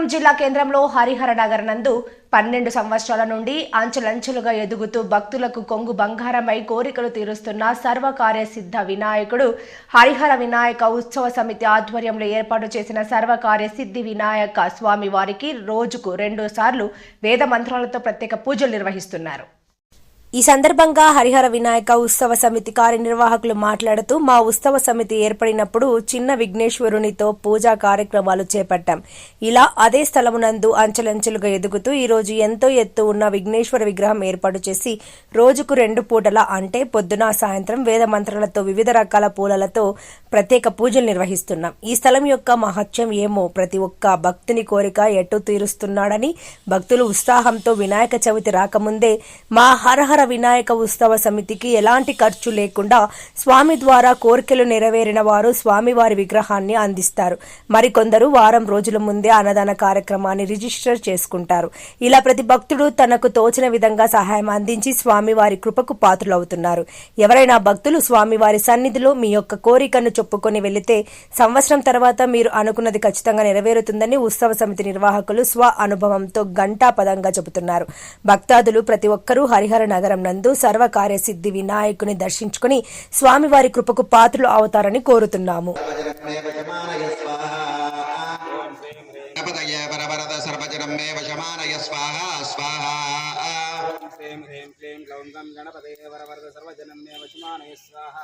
అనంతపురం జిల్లా కేంద్రంలో హరిహర నగర్ నందు పన్నెండు సంవత్సరాల నుండి అంచెలంచెలుగా ఎదుగుతూ భక్తులకు కొంగు బంగారమై కోరికలు తీరుస్తున్న సర్వకార్య సిద్ధ వినాయకుడు. హరిహర వినాయక ఉత్సవ సమితి ఆధ్వర్యంలో ఏర్పాటు చేసిన సర్వకార్య సిద్ధి వినాయక స్వామి వారికి రోజుకు రెండు సార్లు వేద మంత్రాలతో ప్రత్యేక పూజలు నిర్వహిస్తున్నారు. ఈ సందర్భంగా హరిహర వినాయక ఉత్సవ సమితి కార్యనిర్వాహకులు మాట్లాడుతూ మా ఉత్సవ సమితి ఏర్పడినప్పుడు చిన్న విఘ్నేశ్వరునితో పూజా కార్యక్రమాలు చేపట్టాం. ఇలా అదే స్థలమునందు అంచెలంచెలుగా ఎదుగుతూ ఈరోజు ఎంతో ఎత్తు ఉన్న విఘ్నేశ్వర విగ్రహం ఏర్పాటు చేసి రోజుకు రెండు పూటల అంటే పొద్దున సాయంత్రం వేద మంత్రాలతో వివిధ రకాల పూలలతో ప్రత్యేక పూజలు నిర్వహిస్తున్నాం. ఈ స్థలం యొక్క మహత్యం ఏమో? ప్రతి ఒక్క భక్తుని కోరిక ఎటు తీరుస్తున్నాడని భక్తులు ఉత్సాహంతో వినాయక చవితి రాకముందే మా హరహర వినాయక ఉత్సవ సమితికి ఎలాంటి ఖర్చు లేకుండా స్వామి ద్వారా కోరికలు నెరవేరిన వారు స్వామివారి విగ్రహాన్ని అందిస్తారు. మరికొందరు వారం రోజుల ముందే అన్నదాన కార్యక్రమాన్ని రిజిస్టర్ చేసుకుంటారు. ఇలా ప్రతి భక్తుడు తనకు తోచిన విధంగా సహాయం అందించి స్వామివారి కృపకు పాత్రులవుతున్నారు. ఎవరైనా భక్తులు స్వామివారి సన్నిధిలో మీ యొక్క కోరికను చెప్పుకొని వెళితే సంవత్సరం తర్వాత మీరు అనుకున్నది ఖచ్చితంగా నెరవేరుతుందని ఉత్సవ సమితి నిర్వాహకులు స్వ అనుభవంతో గంటాపదంగా చెబుతున్నారు భక్తాదులు ప్రతి ఒక్కరూ హరిహర నగరం నందు సర్వకార్య సిద్ధి వినాయకుని దర్శించుకుని స్వామివారి కృపకు పాత్రలు అవుతారని కోరుతున్నాము గణపతయ పరవరద సర్వజనం మే వశమానయ స్వాహ స్వాహ ह्रीं ह्रीं क्लीं ग्लौं गं गणपते वरवरद सर्वजनं मे वशमानय स्वाहा स्वाहा ఓం శ్రీం హ్రీం క్లీం గ్లౌం గం గణపతే వరవరద సర్వజనమే వశమానయ స్వాహ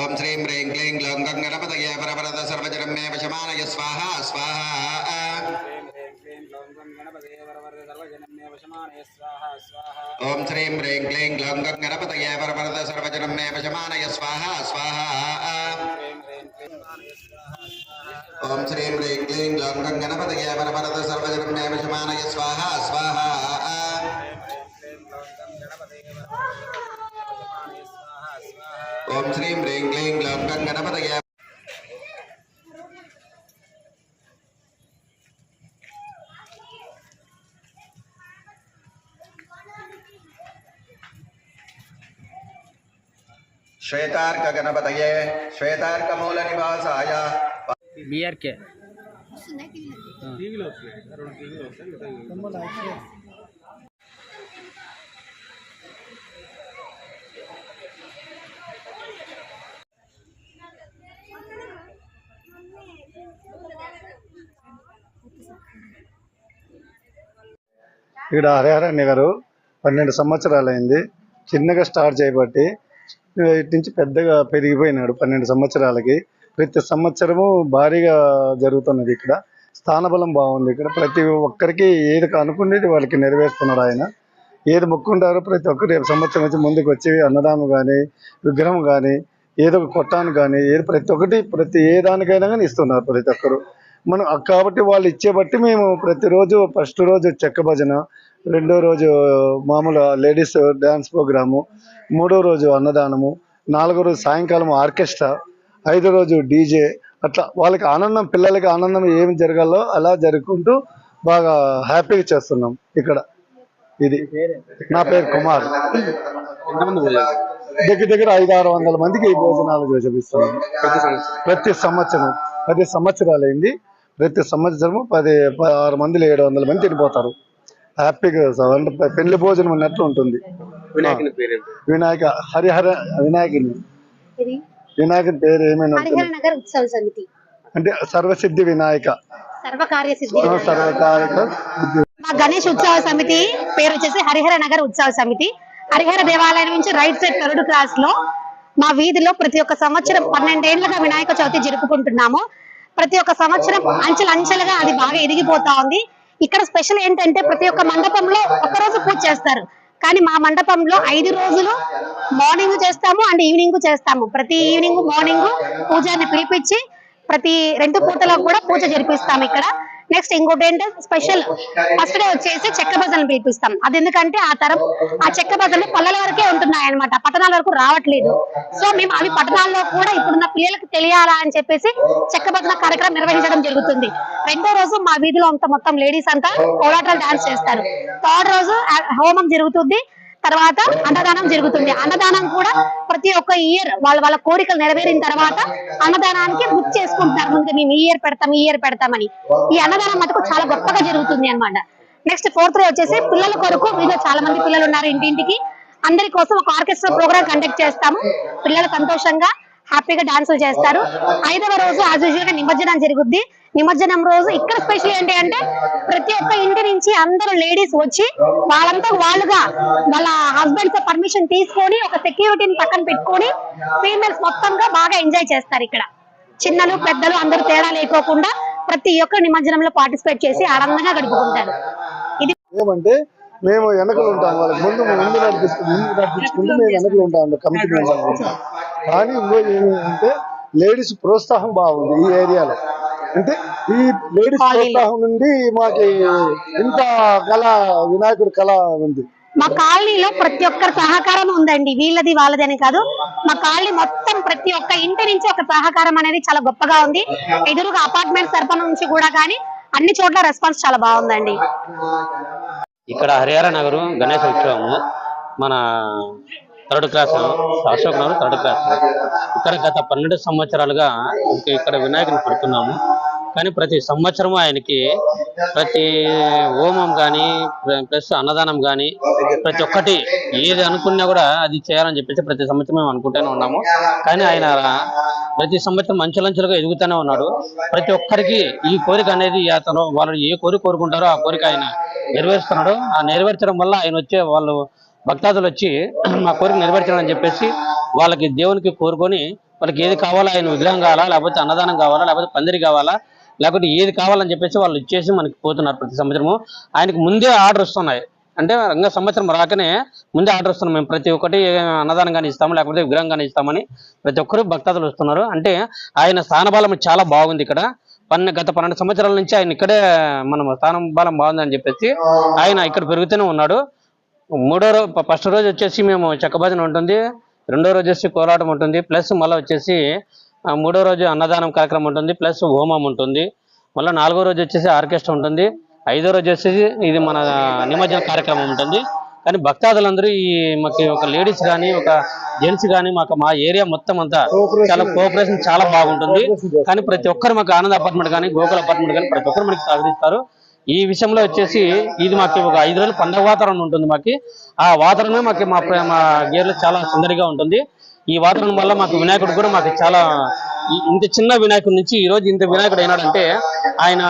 ఓం శ్రీం హ్రీం క్లీం గ్లౌం గం గణపతయే వరవరద సర్వజనమే వశమానయ స్వాహ స్వాహ. ఓం శ్రీం హ్రీం క్లీం గ్లౌం గణపతయే వరవరద సర్వజనమే వశమానయ స్వాహ స్వాహ. ఓం శ్రీం హ్రీం క్లీం గ్లౌం గణపతయే వరవరద సర్వజనమే వశమానయ స్వాహ స్వాహ. ओम श्री ह्रीं क्लीं ग्लौं गणपत गणपतये श्वेतार्क गणपतये श्वेतार्क मूल निवास आया। के ఇక్కడ హరిహరణ్య గారు పన్నెండు సంవత్సరాలైంది. చిన్నగా స్టార్ట్ చేయబట్టి ఇటు నుంచి పెద్దగా పెరిగిపోయినాడు పన్నెండు సంవత్సరాలకి. ప్రతి సంవత్సరము భారీగా జరుగుతున్నది ఇక్కడ. స్థానబలం బాగుంది ఇక్కడ. ప్రతి ఒక్కరికి ఏది అనుకునేది వాళ్ళకి నెరవేరుస్తున్నాడు ఆయన. ఏది మొక్కుంటారో ప్రతి ఒక్కరు రేపు సంవత్సరం వచ్చి ముందుకు వచ్చి అన్నదానం కానీ విగ్రహం కానీ ఏదో ఒక కొట్టాను కానీ ఏది ప్రతి ఒక్కటి ప్రతి ఏ దానికైనా కానీ ఇస్తున్నారు ప్రతి ఒక్కరు. మనం కాబట్టి వాళ్ళు ఇచ్చే బట్టి మేము ప్రతిరోజు ఫస్ట్ రోజు చెక్క భజన రెండో రోజు మామూలు లేడీస్ డ్యాన్స్ ప్రోగ్రాము మూడో రోజు అన్నదానము నాలుగో రోజు సాయంకాలం ఆర్కెస్ట్రా ఐదో రోజు డీజే అట్లా వాళ్ళకి ఆనందం పిల్లలకి ఆనందం ఏం జరగాలో అలా జరుపుకుంటూ బాగా హ్యాపీగా చేస్తున్నాం ఇక్కడ. ఇది నా పేరు కుమార్. దగ్గర దగ్గర ఐదు ఆరు వందల మందికి ఈ భోజనాలు చూపిస్తున్నాం ప్రతి సంవత్సరం. పది సంవత్సరాలు అయింది ప్రతి సంవత్సరము పది ఆరు మందిలు ఏడు వందల మంది తినిపోతారు. హ్యాపీగా అంటే పెళ్ళి భోజనం ఉన్నట్లు ఉంటుంది. వినాయక హరిహర వినాయకుని. వినాయకుని పేరు ఏమైనా హరిహర ఉంటుంది నగర్ ఉత్సవ సమితి. అంటే సర్వసిద్ధి వినాయక. మా గణేష్ ఉత్సవ సమితి పేరు వచ్చేసి హరిహర నగర్ ఉత్సవ సమితి. హరిహర దేవాలయం నుంచి రైట్ సైడ్ థర్డ్ క్లాస్లో మా వీధిలో ప్రతి ఒక్క సంవత్సరం పన్నెండేళ్ళుగా వినాయక చవితి జరుపుకుంటున్నాము. ప్రతి ఒక్క సంవత్సరం అంచెలు అంచెలుగా అది బాగా ఎదిగిపోతా ఉంది. ఇక్కడ స్పెషల్ ఏంటంటే ప్రతి ఒక్క మండపంలో ఒక్క రోజు పూజ చేస్తారు. కానీ మా మండపంలో ఐదు రోజులు మార్నింగ్ చేస్తాము అండ్ ఈవినింగ్ చేస్తాము. ప్రతి ఈవినింగ్ మార్నింగ్ పూజారిని పిలిపించి ప్రతి రెండు పూటలకు కూడా పూజ జరిపిస్తాము ఇక్కడ. నెక్స్ట్ ఇంకోటి ఏంటంటే స్పెషల్ ఫస్ట్ డే వచ్చేసి చెక్క భజనలు పిలిపిస్తాం. అది ఎందుకంటే ఆ తరం ఆ చెక్క భజనలు పల్లెల వరకే ఉంటున్నాయి అనమాట పట్టణాల వరకు రావట్లేదు. సో మేము అవి పట్టణాల్లో కూడా ఇప్పుడున్న పిల్లలకు తెలియాలా అని చెప్పేసి చెక్క భజన కార్యక్రమం నిర్వహించడం జరుగుతుంది. రెండో రోజు మా వీధిలో అంతా మొత్తం లేడీస్ అంతా కోలాటాలు డాన్స్ చేస్తారు. థర్డ్ రోజు హోమం జరుగుతుంది. తర్వాత అన్నదానం జరుగుతుంది. అన్నదానం కూడా ప్రతి ఒక్క ఇయర్ వాళ్ళ వాళ్ళ కోరికలు నెరవేరిన తర్వాత అన్నదానానికి బుక్ చేసుకుంటున్నారు. ముందుగా మేము ఈ ఇయర్ పెడతాం ఈ ఇయర్ పెడతామని. ఈ అన్నదానం మటుకు చాలా గొప్పగా జరుగుతుంది అన్నమాట. నెక్స్ట్ ఫోర్త్ డే వచ్చేసి పిల్లల కొరకు మీలో చాలా మంది పిల్లలు ఉన్నారు ఇంటింటికి అందరి కోసం ఒక ఆర్కెస్ట్రా ప్రోగ్రామ్ కండక్ట్ చేస్తాము. పిల్లలు సంతోషంగా హ్యాపీగా డాన్సులు చేస్తారు. ఐదవ రోజు యాజ్ యూజువల్గా నిమజ్జనం జరుగుద్ది. నిమజ్జనం రోజు ఇక్కడ స్పెషల్ ఏంటి అంటే ప్రతి ఒక్క ఇంటి నుంచి అందరూ లేడీస్ వచ్చి వాళ్ళంతా వాళ్ళుగా వాళ్ళ హస్బెండ్స్ పర్మిషన్ తీసుకొని ఒక సెక్యూరిటీని పక్కన పెట్టుకొని ఫీమేల్స్ మొత్తంగా బాగా ఎంజాయ్ చేస్తారు ఇక్కడ. చిన్నలు పెద్దలు అందరూ తేడా లేకోకుండా ప్రతి ఒక్క నిమజ్జనంలో పార్టిసిపేట్ చేసి ఆనందంగా గడుపుకుంటారు. ఇది ఏమంటే మేము వెనకలు ఉంటాం వాళ్ళకి ముందు ముందు నడిపిస్తుంది ముందు నడిపించుకుంటూ మేము వెనకలు ఉంటాం కమిటీ కానీ ఇంకో ఏమంటే లేడీస్ ప్రోత్సాహం బాగుంది ఈ ఏరియాలో. అంటే ఈ లేడీస్. ప్రోత్సాహం నుండి మాకి ఇంత కళ వినాయకుడి కళ ఉంది. మా కాలనీలో ప్రతి ఒక్కరి సహకారం ఉందండి. వీళ్ళది వాళ్ళది అని కాదు. మా కాలనీ మొత్తం ప్రతి ఒక్క ఇంటి నుంచి ఒక సహకారం అనేది చాలా గొప్పగా ఉంది. ఎదురుగా అపార్ట్మెంట్ తరపున నుంచి కూడా కానీ అన్ని చోట్ల రెస్పాన్స్ చాలా బాగుందండి. ఇక్కడ హరిహర నగరు గణేష్ ఉత్సవము. మన third class Ashok Nagar third class. ఇక్కడ గత పన్నెండు సంవత్సరాలుగా ఇక- ఇక్కడ వినాయకుని పెడుతున్నాము. కానీ ప్రతి సంవత్సరం ఆయనకి ప్రతి హోమం కానీ ప్లస్ అన్నదానం కానీ ప్రతి ఒక్కటి ఏది అనుకున్నా కూడా అది చేయాలని చెప్పేసి ప్రతి సంవత్సరం మేము అనుకుంటూనే ఉన్నాము. కానీ ఆయన ప్రతి సంవత్సరం అంచెలంచెలుగా ఎదుగుతూనే ఉన్నాడు. ప్రతి ఒక్కరికి ఈ కోరిక అనేది అతను వాళ్ళు ఏ కోరిక కోరుకుంటారో ఆ కోరిక ఆయన నెరవేరుస్తున్నాడు. ఆ నెరవేర్చడం వల్ల ఆయన వచ్చే వాళ్ళు భక్తాదులు వచ్చి మా కోరిక నెరవేర్చాలని చెప్పేసి వాళ్ళకి దేవునికి కోరుకొని వాళ్ళకి ఏది కావాలా ఆయన విగ్రహం కావాలా లేకపోతే అన్నదానం కావాలా లేకపోతే పందిరి కావాలా లేకపోతే ఏది కావాలని చెప్పేసి వాళ్ళు ఇచ్చేసి మనకి పోతున్నారు ప్రతి సంవత్సరము. ఆయనకు ముందే ఆర్డర్ వస్తున్నాయి. అంటే ఇంకా సంవత్సరం రాకనే ముందే ఆర్డర్ వస్తున్నాం మేము. ప్రతి ఒక్కటి అన్నదానం కానీ ఇస్తాము లేకపోతే విగ్రహం కానీ ఇస్తామని ప్రతి ఒక్కరు భక్తాదులు వస్తున్నారు. అంటే ఆయన స్థానబలం చాలా బాగుంది ఇక్కడ. పన్నె గత పన్నెండు సంవత్సరాల నుంచి ఆయన ఇక్కడే మనం స్థానం బలం బాగుందని చెప్పేసి ఆయన ఇక్కడ పెరుగుతూనే ఉన్నాడు. మూడో రోజు ఫస్ట్ రోజు వచ్చేసి మేము చెక్క భజన ఉంటుంది. రెండో రోజు వచ్చేసి కోలాటం ఉంటుంది. ప్లస్ మళ్ళీ వచ్చేసి మూడో రోజు అన్నదానం కార్యక్రమం ఉంటుంది ప్లస్ హోమం ఉంటుంది. మళ్ళీ నాలుగో రోజు వచ్చేసి ఆర్కెస్ట్రా ఉంటుంది. ఐదో రోజు వచ్చేసి ఇది మన నిమజ్జన కార్యక్రమం ఉంటుంది. కానీ భక్తాదులందరూ ఈ మాకు ఒక లేడీస్ కానీ ఒక జెంట్స్ కానీ మాకు మా ఏరియా మొత్తం అంతా చాలా కోఆపరేషన్ చాలా బాగుంటుంది. కానీ ప్రతి ఒక్కరు మాకు ఆనంద్ అపార్ట్మెంట్ కానీ గోకుల్ అపార్ట్మెంట్ కానీ ప్రతి ఒక్కరు మనకి సహకరిస్తారు. ఈ విషయంలో వచ్చేసి ఇది మాకు ఒక ఐదు రోజులు పండగ వాతావరణం ఉంటుంది మాకు. ఆ వాతావరణమే మాకు మా ప్ర- మా గేర్లో చాలా సుందరిగా ఉంటుంది. ఈ వాతావరణం వల్ల మాకు వినాయకుడు కూడా మాకు చాలా ఇంత చిన్న వినాయకుడి నుంచి ఈ రోజు ఇంత వినాయకుడు అయినాడంటే ఆయన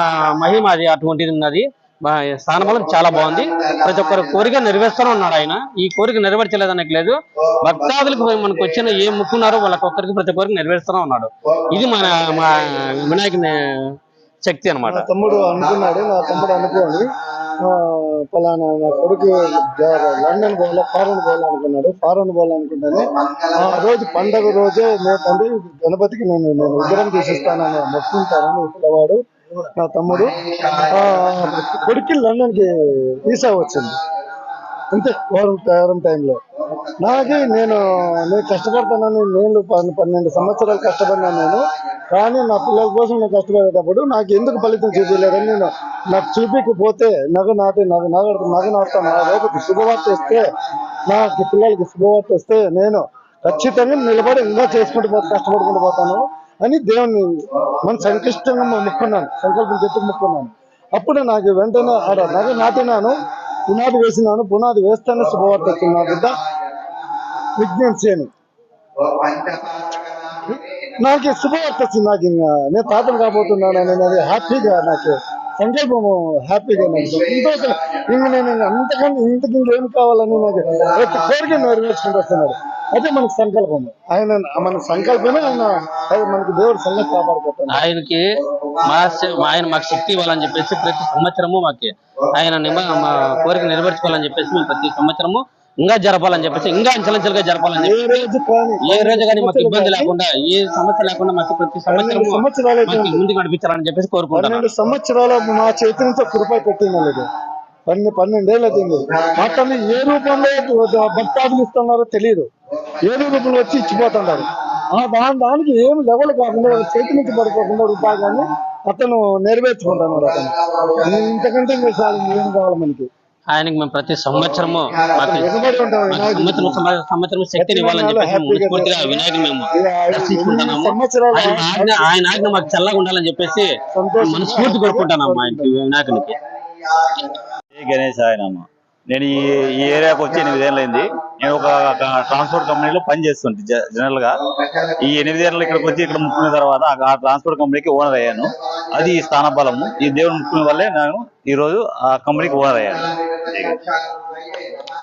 మహిమ అది అటువంటిది ఉన్నది. మా స్థానబలం చాలా బాగుంది. ప్రతి ఒక్కరు కోరిక నెరవేరుస్తూనే ఉన్నాడు ఆయన. ఈ కోరిక నెరవేర్చలేదనకి లేదు. భక్తాదులకు మనకు వచ్చిన ఏ ముక్కున్నారో వాళ్ళకి ఒక్కరికి ప్రతి ఒక్కరికి నెరవేరుస్తూనే ఉన్నాడు. ఇది మన మా వినాయకుని శక్తి అన్నమాట. తమ్ముడు అనుకున్నాడు నా తమ్ముడు అనుకోండి ఆ, పలానా నా కొడుకు లండన్ పోవాలా ఫారెన్ పోవాలనుకున్నాడు ఫారెన్ పోవాలనుకుంటానే. ఆ రోజు పండగ రోజే నేతండి గణపతికి నేను నేను విగ్రహం తీసిస్తానని మొక్కుంటానని పిల్లవాడు నా తమ్ముడు ఆ కొడుకు లండన్కి వీసా వచ్చింది. అంతే వారం వారం టైంలో. నాకి నేను నేను కష్టపడతానని నేను పన్నెండు సంవత్సరాలు కష్టపడినాను నేను కానీ నా పిల్లల కోసం నేను కష్టపడేటప్పుడు నాకు ఎందుకు ఫలితం చూపించలేదని నేను నాకు చూపించకపోతే నగ నాటి నగ నగ నగ నాటుతాను నా రేపటి శుభవార్త ఇస్తే నాకు పిల్లలకి శుభవార్త ఇస్తే నేను ఖచ్చితంగా నిలబడి ఇంకా చేసుకుంటూ పోతే కష్టపడుకుంటూ పోతాను అని దేవుని మన సంక్లిష్టంగా ముక్కున్నాను సంకల్పం చెప్పి ముక్కున్నాను. అప్పుడు నాకు వెంటనే ఆడ నగ నాటినాను పునాది వేసినాను పునాది వేస్తేనే శుభవార్త వచ్చింది నా బిడ్డ. విజ్ఞాన్ నాకు ఈ శుభవార్త వచ్చింది. నాకు ఇంకా నేను తాతలు కాబోతున్నాను అనేది హ్యాపీగా నాకు సంకల్పము హ్యాపీగా నాకు సంతోషం ఇంక నేను ఇంక అంతకన్నా ఇంతకు ఇంకేం కావాలని నాకు ప్రతి కోరిక నెరవేర్చుకుంటూ వస్తున్నాడు. అదే మనకు సంకల్పము. ఆయన మన సంకల్పమే ఆయన. అది మనకి దేవుడు సంగతి కాపాడుకుంటాను ఆయనకి మా ఆయన మాకు శక్తి ఇవ్వాలని చెప్పేసి ప్రతి సంవత్సరము మాకి. ఆయన మా కోరిక నెరవేర్చుకోవాలని చెప్పేసి మేము ప్రతి సంవత్సరము ఇంకా జరపాలని చెప్పేసి ఇంకా అంచెలంచెలుగా జరపాలని ఏ రోజు కానీ ఏ రోజు కానీ మాకు ఇబ్బంది లేకుండా ఏ సమస్య లేకుండా మాకు ప్రతి మాకు ముందుకు నడిపించాలని చెప్పేసి పన్నెండు సంవత్సరాల మా చేతి నుంచి కృప పెట్టింది లేదు. పన్నె పన్నెండేళ్ళు అవుతుంది మొత్తం ఏ రూపంలో భక్తాదులు ఇస్తున్నారో తెలియదు. ఏ రూపంలో వచ్చి ఇచ్చిపోతున్నారు. ఆ దాని దానికి ఏం లెవెల్ కాకుండా చేతి నుంచి పడిపోకుండా రూపాయి కానీ అతను నెరవేర్చుకుంటున్నాడు అతను. ఇంతకంటే ఇంకా చాలు ఏం కావాలి మనకి? ఆయనకి మేము ప్రతి సంవత్సరము. సంవత్సరం సంవ- సంవత్సరం శక్తిని ఇవ్వాలని చెప్పేసి మనస్ఫూర్తిగా వినాయకుని మేము దర్శించుకుంటున్నాము ఆయన ఆజ్ఞ ఆయన ఆజ్ఞ మాకు చల్లగా ఉండాలని చెప్పేసి. మనస్ఫూర్తి కోరుకుంటున్నాము ఆయనకి వినాయకునికి గణేష్ ఆయనమ్మ నేను ఈ ఏరియాకి వచ్చి ఎనిమిదేళ్ళైంది. నేను ఒక ట్రాన్స్పోర్ట్ కంపెనీలో పనిచేస్తుంటే జ- జనరల్గా ఈ ఎనిమిదేళ్ళు ఇక్కడికి వచ్చి ఇక్కడ ముక్కున్న తర్వాత ఆ- ట్రాన్స్పోర్ట్ కంపెనీకి ఓనర్ అయ్యాను. అది ఈ స్థాన బలము. ఈ దేవుడు ముక్కున్న వల్లే నేను ఈ రోజు ఆ కంపెనీకి ఓనర్ అయ్యాను.